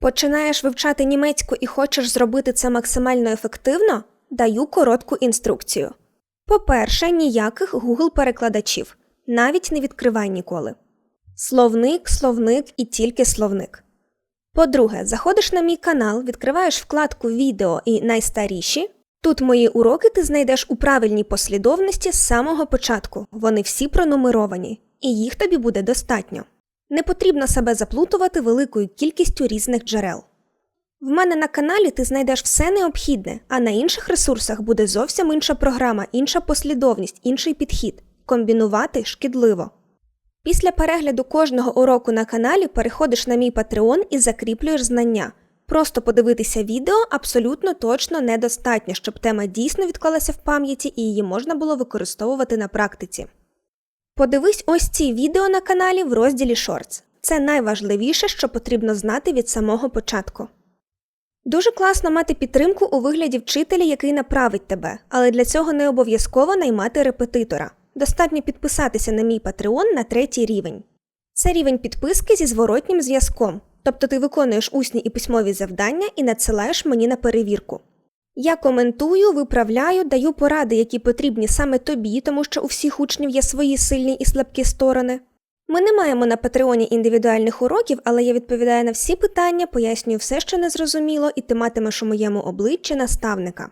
Починаєш вивчати німецьку і хочеш зробити це максимально ефективно? Даю коротку інструкцію. По-перше, ніяких Google перекладачів, навіть не відкривай ніколи. Словник, словник і тільки словник. По-друге, заходиш на мій канал, відкриваєш вкладку Відео і найстаріші. Тут мої уроки ти знайдеш у правильній послідовності з самого початку. Вони всі пронумеровані, і їх тобі буде достатньо. Не потрібно себе заплутувати великою кількістю різних джерел. В мене на каналі ти знайдеш все необхідне, а на інших ресурсах буде зовсім інша програма, інша послідовність, інший підхід. Комбінувати шкідливо. Після перегляду кожного уроку на каналі переходиш на мій Patreon і закріплюєш знання. Просто подивитися відео абсолютно точно недостатньо, щоб тема дійсно відклалася в пам'яті і її можна було використовувати на практиці. Подивись ось ці відео на каналі в розділі Shorts. Це найважливіше, що потрібно знати від самого початку. Дуже класно мати підтримку у вигляді вчителя, який направить тебе, але для цього не обов'язково наймати репетитора. Достатньо підписатися на мій Patreon на третій рівень. Це рівень підписки зі зворотнім зв'язком, тобто ти виконуєш усні і письмові завдання і надсилаєш мені на перевірку. Я коментую, виправляю, даю поради, які потрібні саме тобі, тому що у всіх учнів є свої сильні і слабкі сторони. Ми не маємо на Патреоні індивідуальних уроків, але я відповідаю на всі питання, пояснюю все, що не зрозуміло, і ти матимеш у моєму обличчі наставника.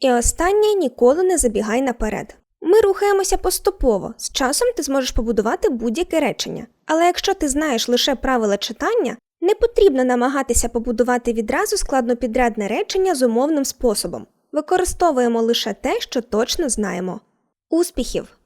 І останнє ніколи не забігай наперед. Ми рухаємося поступово. З часом ти зможеш побудувати будь-яке речення. Але якщо ти знаєш лише правила читання, не потрібно намагатися побудувати відразу складнопідрядне речення з умовним способом. Використовуємо лише те, що точно знаємо. Успіхів!